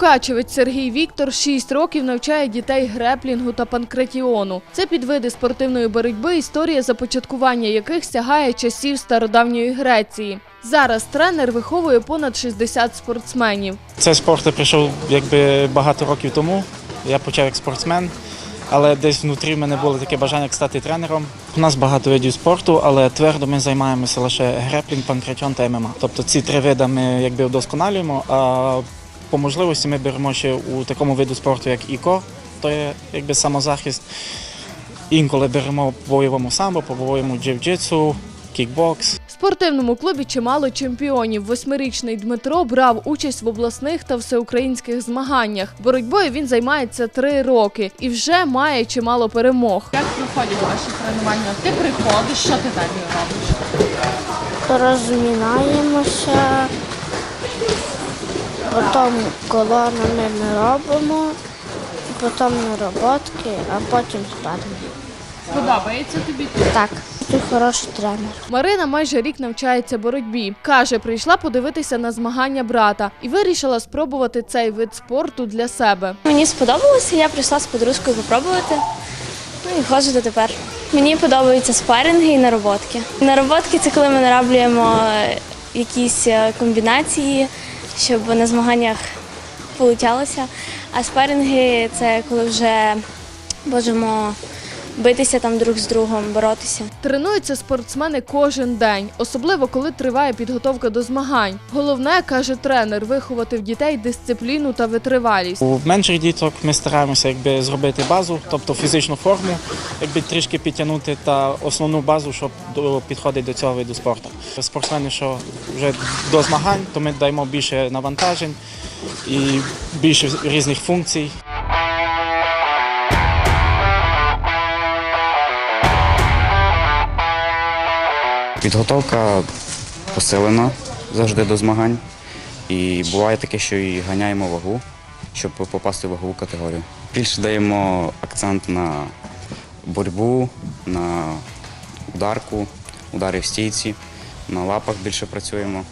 Мукачевець Сергій Віктор 6 років навчає дітей греплінгу та панкратіону. Це підвиди спортивної боротьби, історія започаткування яких сягає часів стародавньої Греції. Зараз тренер виховує понад 60 спортсменів. Цей спорт прийшов якби багато років тому. Я почав як спортсмен, але десь внутрі в мене було таке бажання як стати тренером. У нас багато видів спорту, але твердо ми займаємося лише греплінг, панкратіон та ММА. Тобто ці три види ми якби вдосконалюємо, а по можливості ми беремо ще у такому виду спорту, як іко, то є якби самозахист. Інколи беремо по бойовому самбо, по бойовому джиу-джитсу, кікбокс. В спортивному клубі чимало чемпіонів. Восьмирічний Дмитро брав участь в обласних та всеукраїнських змаганнях. Боротьбою він займається три роки і вже має чимало перемог. Як проходять ваші тренування? Ти приходиш, що ти далі робиш? розмінаємося, потім колонами ми робимо, потім нароботки, а потім спадемо. Подобається тобі? Так, ти хороший тренер. Марина майже рік навчається боротьбі. Каже, прийшла подивитися на змагання брата і вирішила спробувати цей вид спорту для себе. Мені сподобалося, я прийшла з подружкою попробувати. Ну і ходжу дотепер. Мені подобаються спаринги і нароботки. Нароботки це коли ми нароблюємо е, якісь е, комбінації, щоб на змаганнях получалося. А спаринги це коли вже можемо битися там друг з другом, боротися. Тренуються спортсмени кожен день, особливо коли триває підготовка до змагань. Головне, каже тренер, виховати в дітей дисципліну та витривалість. У менших діток ми стараємося якби зробити базу, тобто фізичну форму, якби трішки підтягнути та основну базу, щоб до- підходити до цього виду спорту. Спортсмени, що вже до змагань, то ми даємо більше навантажень і більше різних функцій. Підготовка посилена завжди до змагань. І буває таке, що і ганяємо вагу, щоб попасти в вагову категорію. Більше даємо акцент на боротьбу, на ударку, удари в стійці, на лапах більше працюємо.